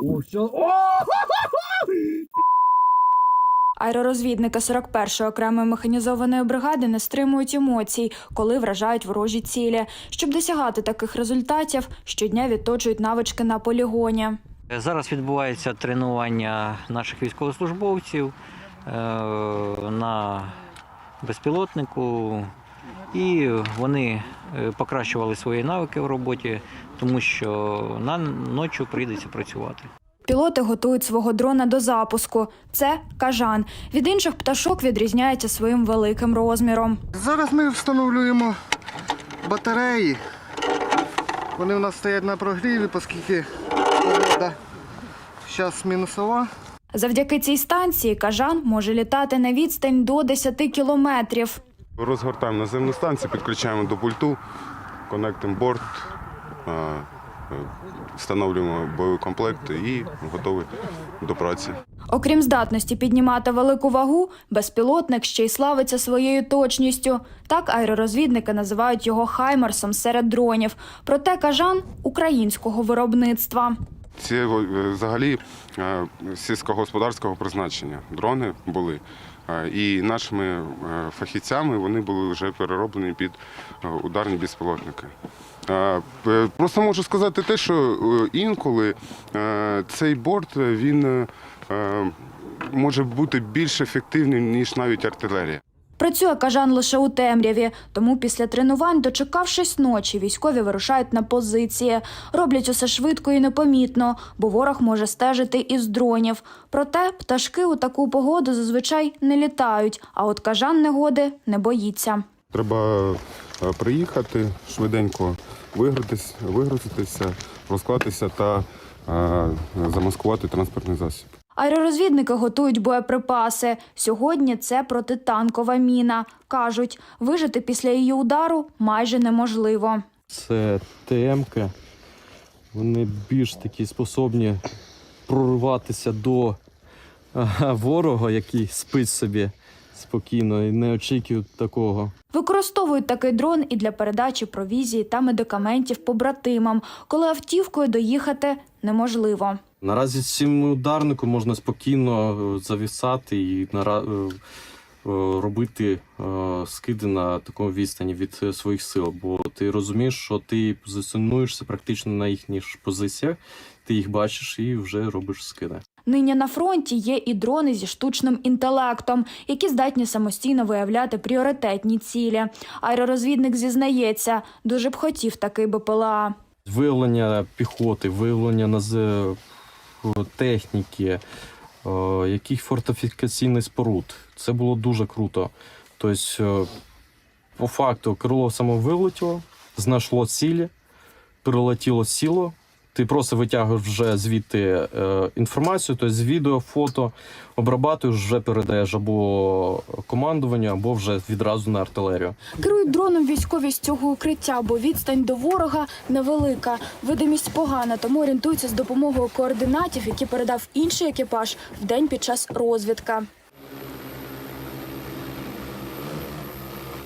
О, все. О! Аеророзвідники 41-ї окремої механізованої бригади не стримують емоцій, коли вражають ворожі цілі. Щоб досягати таких результатів, щодня відточують навички на полігоні. Зараз відбувається тренування наших військовослужбовців е, на безпілотнику, і вони е, покращували свої навики в роботі, тому що на ночі прийдеться працювати. Пілоти готують свого дрона до запуску. Це кажан. Від інших пташок відрізняється своїм великим розміром. Зараз ми встановлюємо батареї. Вони у нас стоять на прогріві, оскільки погода зараз мінусова. Завдяки цій станції кажан може літати на відстань до 10 кілометрів. Розгортаємо наземну станцію, підключаємо до пульту, конектимо борт, е, встановлюємо бойовий комплект і готові до праці. Окрім здатності піднімати велику вагу, безпілотник ще й славиться своєю точністю. Так аеророзвідники називають його хаймерсом серед дронів. Проте кажан українського виробництва. Ці е, взагалі е, сільськогосподарського призначення дрони були. Е, І нашими фахівцями вони були вже перероблені під ударні безпілотники. Просто можу сказати те, що інколи цей борт він може бути більш ефективним, ніж навіть артилерія. Працює кажан лише у темряві, тому після тренувань, дочекавшись ночі, військові вирушають на позиції. Роблять усе швидко і непомітно, бо ворог може стежити із дронів. Проте пташки у таку погоду зазвичай не літають, а от кажан негоди не боїться. Треба е, приїхати швиденько, вигрузитися, розклатися та е, замаскувати транспортний засіб. Аеророзвідники готують боєприпаси. Сьогодні це протитанкова міна. Кажуть, вижити після її удару майже неможливо. Це ТМ-ки. Вони більш такі способні прорватися до ворога, який спить собі спокійно і не очікує такого. Використовують такий дрон і для передачі провізії та медикаментів побратимам, коли автівкою доїхати неможливо. Наразі цим ударнику можна спокійно е, завісати і е, е, робити скиди на такому відстані від своїх сил. Бо ти розумієш, що ти позиціонуєшся практично на їхніх позиціях, ти їх бачиш і вже робиш скиди. Нині на фронті є і дрони зі штучним інтелектом, які здатні самостійно виявляти пріоритетні цілі. Аеророзвідник зізнається, дуже б хотів такий БПЛА. Виявлення піхоти, виявлення наз... е, техніки, е, яких фортифікаційних споруд. Це було дуже круто. Тобто, е, по факту, крило само вилетіло, знайшло цілі, прилетіло сіло. Ти просто витягуєш вже звідти е, інформацію, тобто з відео, фото, обрабатуєш, вже передаєш або командуванню, або вже відразу на артилерію. Керують дроном військові з цього укриття, бо відстань до ворога невелика. Видимість погана, тому орієнтуються з допомогою координатів, які передав інший екіпаж в день під час розвідка.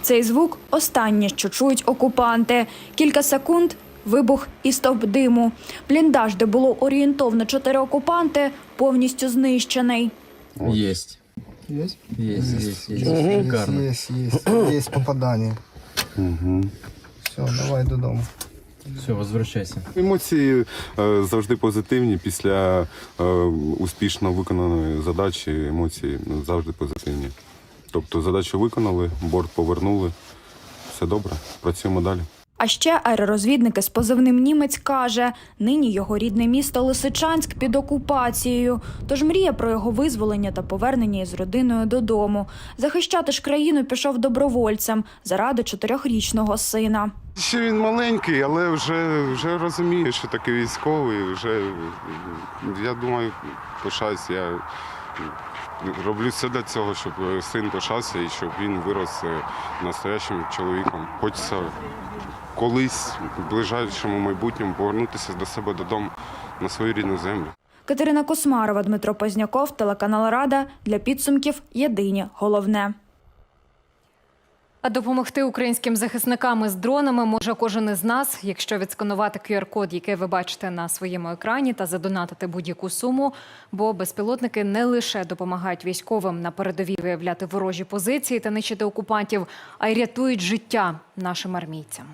Цей звук останнє, що чують окупанти. Кілька секунд вибух і стовп диму. Бліндаж, де було орієнтовно чотири окупанти, повністю знищений. Есть. Есть? Есть, есть, есть. Есть, Шикарно. есть, есть, есть попадание. Угу. Все, давай додому. Все, возвращайся. Емоції е, завжди позитивні. Після е, успішно виконаної задачі емоції завжди позитивні. Тобто задачу виконали, борт повернули. Все добре, працюємо далі. А ще аеророзвідники з позивним німець каже, нині його рідне місто Лисичанськ під окупацією. Тож мріє про його визволення та повернення із родиною додому. Захищати ж країну пішов добровольцем заради чотирьохрічного сина. Ще він маленький, але вже, вже розуміє, що таке військовий. Вже я думаю, пишаюсь. Я роблю все для цього, щоб син пишався і щоб він вирос е, настоящим чоловіком. Хочеться колись в ближайшому майбутньому повернутися до себе додому на свою рідну землю. Катерина Космарова, Дмитро Позняков, телеканал Рада для підсумків Єдині головне. А допомогти українським захисникам із дронами може кожен із нас, якщо відсканувати QR-код, який ви бачите на своєму екрані, та задонатити будь-яку суму. Бо безпілотники не лише допомагають військовим на передовій виявляти ворожі позиції та нищити окупантів, а й рятують життя нашим армійцям.